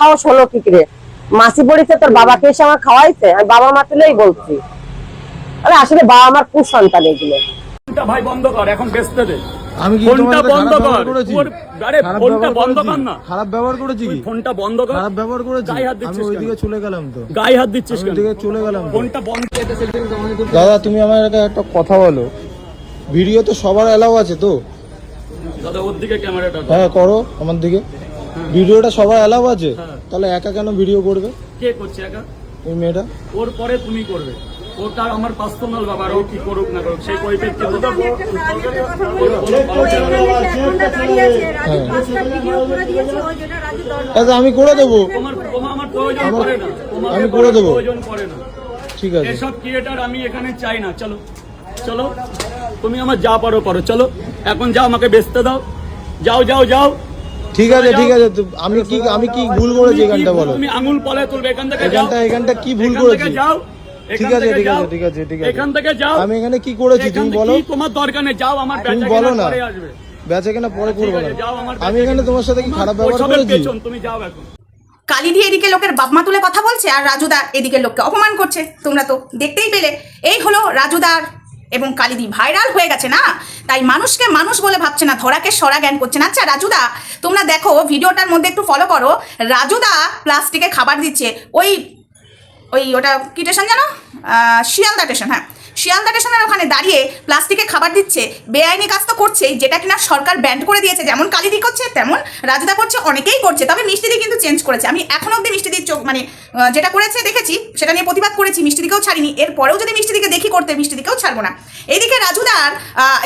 সাহস হলো কি করে? মাসি পড়েছে তোর বাবাকে এসে আমার খাওয়াইছে? আমি বাবা মা তুলেই বলছি। আরে আসলে বাবা আমার খুব সন্তান এগুলো ভাই বন্ধ কর এখন বেচতে দে। আমি কি ফোনটা বন্ধ কর। আরে ফোনটা বন্ধ কর না। খারাপ ব্যবহার করেছি কি? ফোনটা বন্ধ কর। খারাপ ব্যবহার করেছি? গায়ে হাত আমি ওইদিকে চলে গেলাম তো। গায়ে হাত দিচ্ছিস কেন? ওইদিকে চলে গেলাম ফোনটা বন্ধ দাদা তুমি আমার একটা কথা বলো। ভিডিও তো সবার এলাও আছে তো? দাদা ওর দিকে ক্যামেরাটা হ্যাঁ করো আমার দিকে। ভিডিওটা সবাই এলাও আছে? তাহলে একা কেন ভিডিও করবে? কে করছে একা? ওই মেয়েটা? ওর পরে তুমি করবে। ওটা আমার পার্সোনাল ব্যাপার ও কি করুক না করুক সেই আমি করে দরকার। আচ্ছা আমি করে দেবো। আমি করে দেবো। প্রয়োজন পড়ে না। ঠিক আছে। এসব ক্রিয়েটার আমি এখানে চাই না। চলো চলো তুমি আমার যা পারো করো। চলো এখন যাও আমাকে বেচতে দাও। যাও যাও যাও। ঠিক আছে ঠিক আছে আমি কি আমি কি ভুল করেছি এখানটা বলো? তুমি আঙুল পলে তুলবে এখান থেকে এখানটা এখানটা কি ভুল করেছি? যাও ঠিক আছে ঠিক আছে ঠিক আছে ঠিক আছে। এখান থেকে যাও। আমি এখানে কি করেছি তুমি বলো? তোমার দরকার নেই? যাও আমার তুমি বলো না। বেচা কেনা পরে করব না। আমি এখানে তোমার সাথে কি খারাপ ব্যবহার করেছি? তুমি যাও এখন। কালি দিয়ে এদিকে লোকের বাপমা তুলে কথা বলছে আর রাজুদা এদিকে লোককে অপমান করছে। তোমরা তো দেখতেই পেলে। এই হলো রাজুদার এবং কালিদি ভাইরাল হয়ে গেছে না? তাই মানুষকে মানুষ বলে ভাবছে না, ধরাকে সরা জ্ঞান করছে না। আচ্ছা রাজুদা, তোমরা দেখো, ভিডিওটার মধ্যে একটু ফলো করো। রাজুদা প্লাস্টিকে খাবার দিচ্ছে। ওই ওই ওটা কি স্টেশন জানো? শিয়ালদা স্টেশন হ্যাঁ। শিয়ালদা স্টেশনের ওখানে দাঁড়িয়ে প্লাস্টিকে খাবার দিচ্ছে, বেআইনি কাজ তো করছেই, যেটা কিনা সরকার ব্যান্ড করে দিয়েছে, যেমন কালিদি করছে, তেমন রাজুদা করছে, অনেকেই করছে, তবে মিষ্টিদি কিন্তু চেঞ্জ করেছে। আমি এখন অব্দি মিষ্টিদির চোখ মানে যেটা করেছে, দেখেছি, সেটা নিয়ে প্রতিবাদ করেছি মিষ্টিদিকেও ছাড়িনি, এরপরেও যদি মিষ্টিদিকে দেখি করতে মিষ্টিদিকেও ছাড়বো না। এইদিকে রাজুদার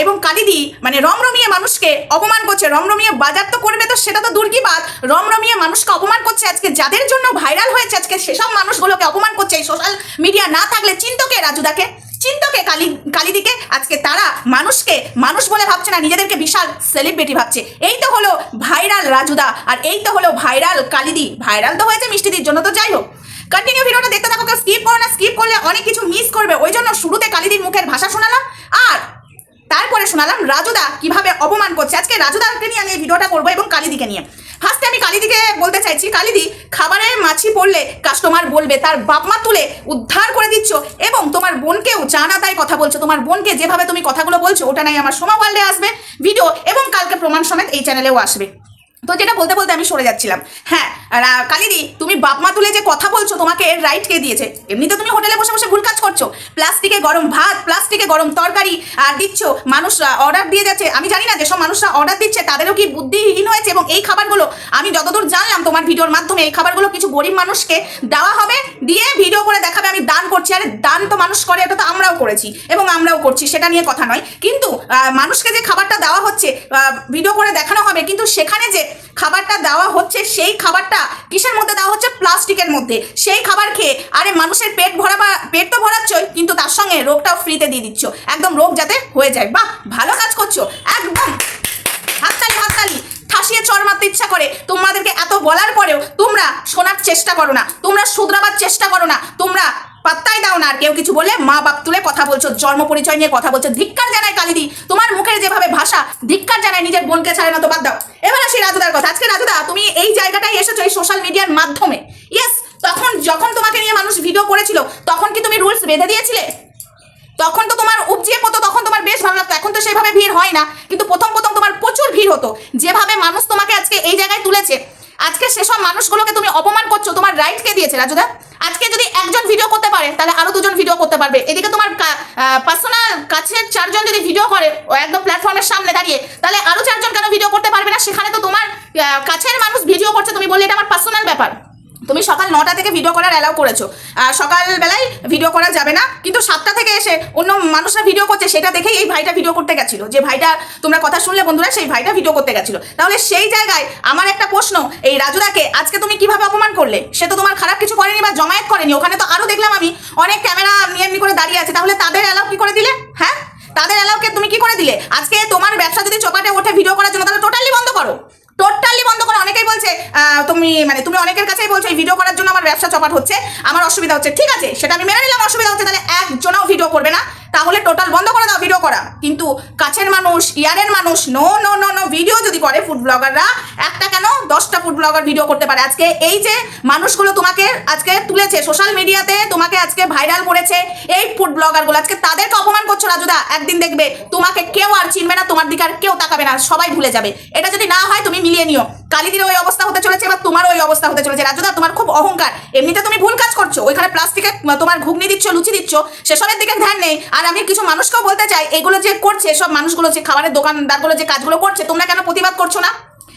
এবং কালিদি মানে রমরমিয়ে মানুষকে অপমান করছে, রমরমিয়ে বাজার তো করবে তো, সেটা তো দূর কি বাদ রমরমিয়ে মানুষকে অপমান করছে আজকে, যাদের জন্য ভাইরাল হয়েছে আজকে, সেসব মানুষগুলোকে অপমান করছে এই সোশ্যাল মিডিয়া না থাকলে চিন্তকে রাজুদাকে? চিন্তকে কালি, কালিদিকে, আজকে তারা মানুষকে, মানুষ বলে ভাবছে না, নিজেদেরকে বিশাল সেলিব্রিটি ভাবছে। এই তো হলো ভাইরাল রাজুদা, আর এই তো হলো ভাইরাল কালিদি। ভাইরাল তো হয়েছে মিষ্টিদির জন্য, তো যাই হোক। কন্টিনিউ ভিডিওটা দেখতে থাকো, কেউ স্কিপ করো না স্কিপ করলে অনেক কিছু মিস করবে। ওই জন্য শুরুতে কালিদির মুখের ভাষা শোনালাম, আর তারপরে শোনালাম রাজুদা কীভাবে অপমান করছে। আজকে রাজুদাকে নিয়ে আমি এই ভিডিওটা করব এবং কালিদিকে নিয়ে। ফার্স্টে আমি কালিদিকে বলতে চাইছি, কালিদি, খাবারের মাছি পড়লে কাস্টমার বলবে, তার বাপ মা তুলে উদ্ধার করে দিচ্ছ এবং তোমার বোনকেও জানা তাই কথা বলছো। তোমার বোনকে যেভাবে তুমি কথাগুলো বলছো, ওটা নাই আমার সোমা ওয়ার্ল্ডে আসবে ভিডিও এবং কালকে প্রমাণ সমেত এই চ্যানেলেও আসবে। তো যেটা বলতে বলতে আমি সরে যাচ্ছিলাম। হ্যাঁ কালিদি তুমি বাপমা তুলে যে কথা বলছো, তোমাকে এর রাইট কে দিয়েছে। এমনিতে তুমি হোটেলে বসে বসে ভুল কাজ করছ। প্লাস্টিকে গরম ভাত, প্লাস্টিকে গরম তরকারি আর দিচ্ছ। মানুষরা অর্ডার দিয়ে যাচ্ছে। আমি জানি না যেসব মানুষরা অর্ডার দিচ্ছে, তাদেরও কি বুদ্ধিহীন হয়েছে? এবং এই খাবারগুলো, আমি যতদূর জানলাম তোমার ভিডিওর মাধ্যমে, এই খাবারগুলো কিছু গরিব মানুষকে দেওয়া হবে, দিয়ে ভিডিও করে দেখাবে, আমি দান করছি। আরে, দান তো মানুষ করে, এটা তো আমরাও করেছি, এবং আমরাও করছি, সেটা নিয়ে কথা নয়। কিন্তু মানুষকে যে খাবারটা দেওয়া হচ্ছে ভিডিও করে দেখানো হবে, কিন্তু সেখানে যে খাবারটা দেওয়া হচ্ছে, সেই খাবারটা কিসের মধ্যে দেওয়া হচ্ছে? প্লাস্টিকের মধ্যে। সেই খাবার খেয়ে, আরে মানুষের পেট ভরা পেট তো ভরাচ্ছই, কিন্তু তার সঙ্গে রোগটাও ফ্রিতে দিয়ে দিচ্ছ। একদম রোগ যাতে হয়ে যায়। বাহ, ভালো কাজ করছ। একদম। হাততালি হাততালি। ঠাসিয়ে চর মারতে ইচ্ছা করে। তোমাদেরকে এত বলার পরেও তোমরা শোনার চেষ্টা করো না। তোমরা শুধরাবার চেষ্টা করো না। তোমরা পাত্তাই দাও না আর কেউ কিছু বলে মা বাপ তুলে কথা বলছো, জন্ম পরিচয় নিয়ে কথা বলছো। ধিক্কার জানায় কালিদি, তোমার মুখের যেভাবে ভাষা, ধিক্কার জানায় নিজের বোনকে ছাড়ে না তো বাদ দাও। এবার আসি রাজুদার কথা। আজকে রাজুদা, তুমি এই জায়গাটায় এসেছ এই সোশ্যাল মিডিয়ার মাধ্যমে। ইয়েস তখন যখন তোমাকে নিয়ে মানুষ ভিডিও করেছিল, তখন কি তুমি রুলস বেঁধে দিয়েছিলে? তখন তো তোমার উপজিয়ে পড়তো তখন তোমার বেশ ভালো লাগতো। এখন তো সেভাবে ভিড় হয় না, কিন্তু প্রথম প্রথম তোমার প্রচুর ভিড় হতো। যেভাবে মানুষ তোমাকে আজকে এই জায়গায় তুলেছে আজকে সেসব মানুষগুলোকে তুমি অপমান করছ, তোমার রাইট কে দিয়েছে রাজুদা আজকে যদি একজন ভিডিও করতে পারে, তাহলে আরও দুজন ভিডিও করতে পারবে। এদিকে তোমার পার্সোনাল কাছের চারজন যদি ভিডিও করে একদম প্ল্যাটফর্মের সামনে দাঁড়িয়ে, তাহলে আরও চারজন কেন ভিডিও করতে পারবে না? সেখানে তো তোমার কাছের মানুষ ভিডিও করছে, তুমি বললে এটা আমার পার্সোনাল ব্যাপার। তুমি সকাল নটা থেকে ভিডিও করার অ্যালাউ করেছ। সকালবেলায় ভিডিও করা যাবে না, কিন্তু সাতটা থেকে এসে অন্য মানুষরা ভিডিও করছে, সেটা দেখেই এই ভাইটা ভিডিও করতে গেছিল। যে ভাইটা, তোমরা কথা শুনলে বন্ধুরা, সেই ভাইটা ভিডিও করতে গেছিল। তাহলে সেই জায়গায় আমার একটা প্রশ্ন, এই রাজুদাকে আজকে তুমি কীভাবে অপমান করলে? সে তো তোমার খারাপ কিছু করেনি বা জমায়েত করেনি। ওখানে তো আরও দেখলাম আমি, অনেক ক্যামেরা নিয়ে এমনি করে দাঁড়িয়ে আছে। তাহলে তাদের অ্যালাউ কি করে দিলে? হ্যাঁ? তাদের অ্যালাউকে তুমি কি করে দিলে? আজকে তোমার ব্যবসা যদি চপাটে ওঠে ভিডিও করার জন্য, তাহলে টোটালি বন্ধ করো। টোটালি বন্ধ করো। অনেকেই বলছে তুমি মানে তুমি অনেকের কাছেই বলছো, এই ভিডিও করার জন্য আমার ব্যবসা চপাট হচ্ছে। আমার অসুবিধা হচ্ছে। ঠিক আছে, সেটা আমি মেনে নিলাম, অসুবিধা হচ্ছে। তাহলে একজনও ভিডিও করবে না। তাহলে টোটাল বন্ধ করে দাও ভিডিও করা কিন্তু কাছের মানুষ, ইয়ারের মানুষ no no no no video যদি করে ফুড ব্লগাররা একটা কেন? দশটা ফুড ব্লগার ভিডিও করতে পারে। আজকে এই যে মানুষগুলো তোমাকে আজকে তুলেছে সোশ্যাল মিডিয়াতে তোমাকে আজকে ভাইরাল করেছে এই ফুড ব্লগারগুলো আজকে তাদেরকে অপমান করছ রাজুদা, একদিন দেখবে তোমাকে কেউ আর চিনবে না, তোমার দিকে আর কেউ তাকাবে না, সবাই ভুলে যাবে। এটা যদি না হয়, তুমি মিলিয়ে নিও। কালিদির ওই অবস্থা হতে চলেছে, এবার তোমার ওই অবস্থা হতে চলেছে। রাজুদা, তোমার খুব অহংকার। এমনিতে তুমি ভুল কাজ করছ। ওইখানে প্লাস্টিকে তোমার ঘুগনি দিচ্ছ, লুচি দিচ্ছ, সেসবের দিকে ধ্যান নেই। আর আমি কিছু মানুষকেও বলতে চাই, এগুলো যে করছে, সব মানুষগুলো যে খাবারের দোকানদারগুলো যে কাজগুলো করছে, তোমরা কেন প্রতিবাদ করছ না?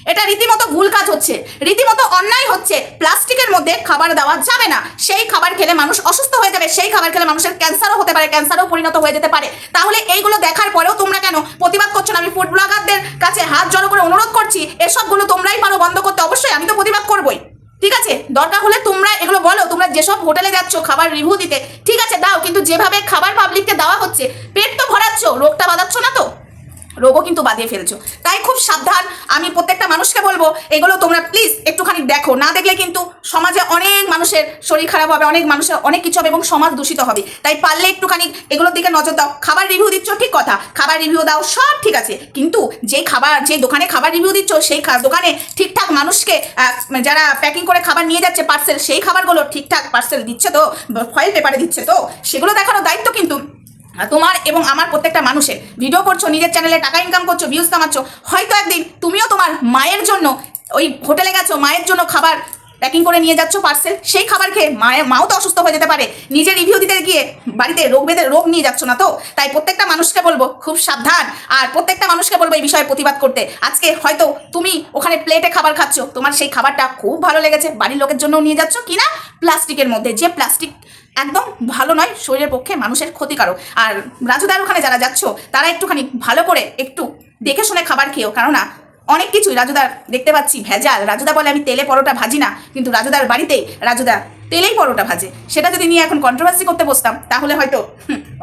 এটা রীতিমতো ভুল কাজ হচ্ছে। রীতিমতো অন্যায় হচ্ছে। প্লাস্টিকের মধ্যে খাবার দেওয়া যাবে না। সেই খাবার খেলে মানুষ অসুস্থ হয়ে যাবে। সেই খাবার খেলে মানুষের ক্যান্সারও হতে পারে, ক্যান্সারও পরিণত হয়ে যেতে পারে। তাহলে এইগুলো দেখার পরেও তোমরা কেন প্রতিবাদ করছ না? আমি ফুড ব্লগারদের কাছে হাত জড়ো করে অনুরোধ করছি, এসবগুলো তোমরাই পারো বন্ধ করতে। অবশ্যই আমি তো প্রতিবাদ করবোই। ঠিক আছে? দরকার হলে তোমরা এগুলো বলো। তোমরা যেসব হোটেলে যাচ্ছ খাবার রিভিউ দিতে, ঠিক আছে, দাও। কিন্তু যেভাবে খাবার পাবলিককে দেওয়া হচ্ছে, পেট তো ভরাচ্ছ, রোগটা বাঁধাচ্ছ না তো? রোগও কিন্তু বাদিয়ে ফেলছো। তাই খুব সাবধান। আমি প্রত্যেকটা মানুষকে বলব, এগুলো তোমরা প্লিজ একটুখানি দেখো। না দেখলে কিন্তু সমাজে অনেক মানুষের শরীর খারাপ হবে, অনেক মানুষের অনেক কিছু হবে এবং সমাজ দূষিত হবে। তাই পারলে একটুখানি এগুলোর দিকে নজর দাও। খাবার রিভিউ দিচ্ছ, ঠিক কথা। খাবার রিভিউ দাও, সব ঠিক আছে। কিন্তু যে খাবার, যে দোকানে খাবার রিভিউ দিচ্ছ, সেই দোকানে ঠিকঠাক মানুষকে যারা প্যাকিং করে খাবার নিয়ে যাচ্ছে পার্সেল সেই খাবারগুলো ঠিকঠাক পার্সেল দিচ্ছে তো ফয়েল পেপারে দিচ্ছে তো, সেগুলো দেখানোর দায়িত্ব কিন্তু তোমার এবং আমার প্রত্যেকটা মানুষের ভিডিও করছ, নিজের চ্যানেলে টাকা ইনকাম করছ ভিউজ কামাচ্ছ, হয়তো একদিন তুমিও তোমার মায়ের জন্য ওই হোটেলে গেছো, মায়ের জন্য খাবার প্যাকিং করে নিয়ে যাচ্ছ পার্সেল সেই খাবার খেয়ে মায়ের মাও তো অসুস্থ হয়ে যেতে পারে। নিজে রিভিউ দিতে গিয়ে বাড়িতে রোগ বেঁধে রোগ নিয়ে যাচ্ছ না তো? তাই প্রত্যেকটা মানুষকে বলব, খুব সাবধান। আর প্রত্যেকটা মানুষকে বলব এই বিষয়ে প্রতিবাদ করতে। আজকে হয়তো তুমি ওখানে প্লেটে খাবার খাচ্ছ, তোমার সেই খাবারটা খুব ভালো লেগেছে, বাড়ির লোকের জন্য নিয়ে যাচ্ছ কিনা প্লাস্টিকের মধ্যে, যে প্লাস্টিক একদম ভালো নয়, শরীরের পক্ষে মানুষের ক্ষতিকারক। আর রাজুদার ওখানে যারা যাচ্ছ, তারা একটুখানি ভালো করে একটু দেখে শুনে খাবার খেয়েও, কেননা অনেক কিছুই। রাজুদার দেখতে পাচ্ছি ভেজাল। রাজুদা বলে, আমি তেলে পরোটা ভাজি না। কিন্তু রাজুদার বাড়িতেই রাজুদা তেলেই পরোটা ভাজে। সেটা যদি নিয়ে এখন কন্ট্রোভার্সি করতে বসতাম, তাহলে হয়তো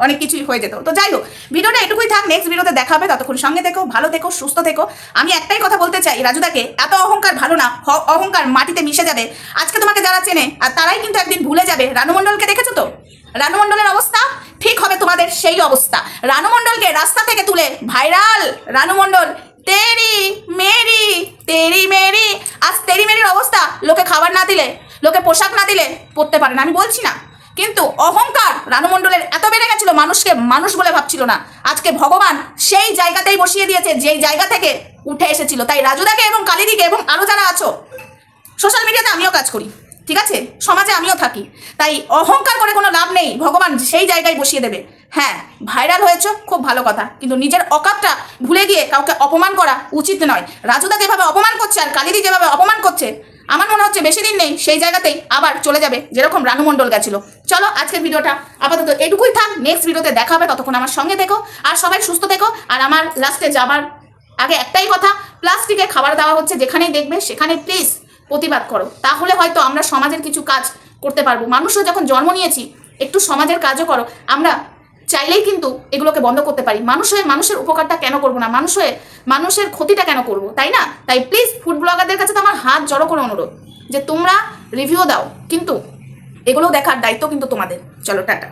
অনেক কিছুই হয়ে যেত। তো যাই হোক, ভিডিওটা এটুকুই থাক। নেক্সট ভিডিওতে দেখা হবে। ততক্ষণ সঙ্গে থেকো, ভালো থেকো, সুস্থ থেকো। আমি একটাই কথা বলতে চাই, রাজুদাকে, এত অহংকার ভালো না অহংকার মাটিতে মিশে যাবে। আজকে তোমাকে যারা চেনে, আর তারাই কিন্তু একদিন ভুলে যাবে। রানু মণ্ডলকে দেখেছ তো? রানু মণ্ডলের অবস্থা ঠিক হবে তোমাদের সেই অবস্থা। রানু মণ্ডলকে রাস্তা থেকে তুলে, ভাইরাল রানু মণ্ডল তেরি মেরি তেরি মেরি। আজ তেরি মেরির অবস্থা। লোকে খাবার না দিলে, লোকে পোশাক না দিলে পড়তে পারে না। আমি বলছি না। কিন্তু অহংকার রানু মণ্ডলের এত বেড়ে গেছিল, মানুষকে মানুষ বলে ভাবছিল না। আজকে ভগবান সেই জায়গাতেই বসিয়ে দিয়েছে, যেই জায়গা থেকে উঠে এসেছিল। তাই রাজুদাকে এবং কালিদিকে এবং আরও যারা আছো সোশ্যাল মিডিয়াতে আমিও কাজ করি। ঠিক আছে? সমাজে আমিও থাকি। তাই অহংকার করে কোনো লাভ নেই। ভগবান সেই জায়গায় বসিয়ে দেবে। হ্যাঁ ভাইরাল হয়েছ, খুব ভালো কথা। কিন্তু নিজের অকাতটা ভুলে গিয়ে কাউকে অপমান করা উচিত নয়। রাজুদা যেভাবে অপমান করছে আর কালিদি যেভাবে অপমান করছে, আমার মনে হচ্ছে বেশি দিন নেই সেই জায়গাতেই আবার চলে যাবে, যেরকম রানু মণ্ডল গেছিল। চলো আজকের ভিডিওটা আপাতত এটুকুই থাক নেক্সট ভিডিওতে দেখা হবে, ততক্ষণ আমার সঙ্গে থেকো, আর সবাই সুস্থ থেকো, আর আমার লাস্টে যাবার আগে একটাই কথা, প্লাস্টিকে খাবার দেওয়া হচ্ছে, যেখানেই দেখবে সেখানে প্লিজ প্রতিবাদ করো। তাহলে হয়তো আমরা সমাজের কিছু কাজ করতে পারব। মানুষও যখন জন্ম নিয়েছি, একটু সমাজের কাজও করো। আমরা চাইলেই কিন্তু এগুলোকে বন্ধ করতে পারি। মানুষ হয়ে মানুষের উপকারটা কেন করব না? মানুষ হয়ে মানুষের ক্ষতিটা কেন করব? তাই না? তাই প্লিজ ফুড ব্লগারদের কাছে তো আমার হাত জড়ো করে অনুরোধ যে তোমরা রিভিউ দাও। কিন্তু এগুলো দেখার দায়িত্ব কিন্তু তোমাদের। চলো, টাটা।